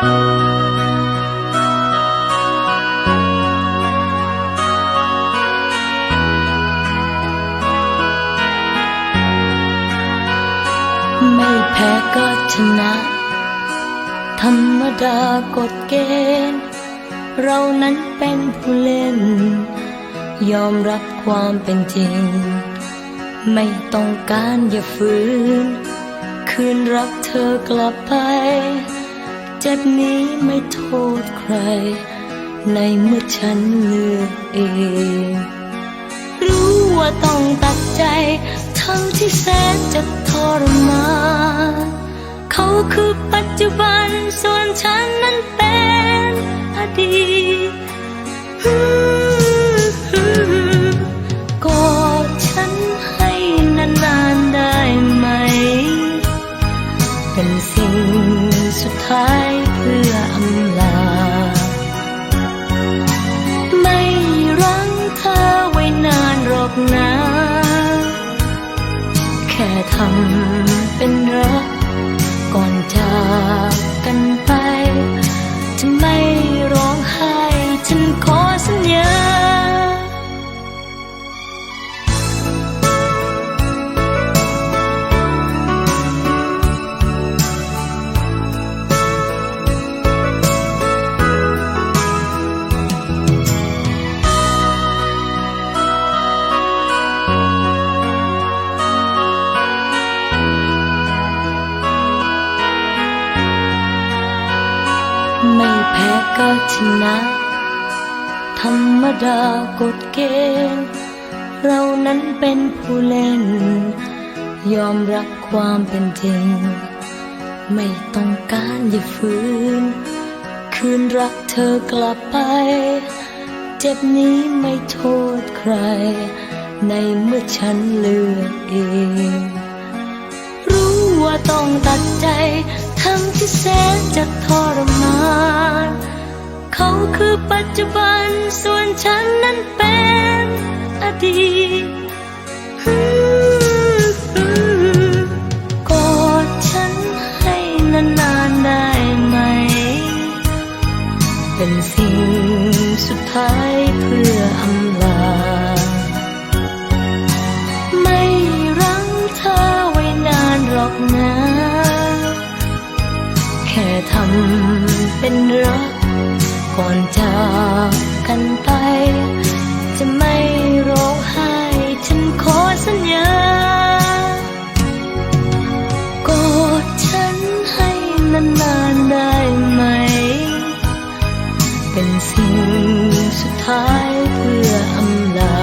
ไม่แพ้ก็ชนะ ธรรมดากฎเกณฑ์ เรานั้นเป็นผู้เล่น ยอมรับความเป็นจริง ไม่ต้องการอย่าฝืน คืนรักเธอกลับไป เจ็บนี้ไม่โทษใคร ในเมื่อฉันเลือกเอง รู้ว่าต้องตัดใจ ทั้งที่แสนจะทรมานเขาคือปัจจุบันส่วนฉันนั้นเป็นอดีต สิ่งสุดท้ายเพื่ออำลา ไม่รั้งเธอไว้นานหรอกนะ แค่ทำเป็นรัก ไม่แพ้ก็ชนะ ธรรมดากฎเกณฑ์ เรานั้นเป็นผู้เล่น ยอมรับความเป็นจริง ไม่ต้องการอย่าฝืน คืนรักเธอกลับไป เจ็บนี้ไม่โทษใคร ในเมื่อฉันเลือกเอง รู้ว่าต้องตัดใจ ทั้งที่แสนจะทรมาน เขาคือปัจจุบันส่วนฉันนั้นเป็นอดีต เป็นรักก่อนจากกันไป จะไม่ร้องไห้ฉันขอสัญญากอดฉันให้นานๆได้ไหม เป็นสิ่งสุดท้ายเพื่ออำลา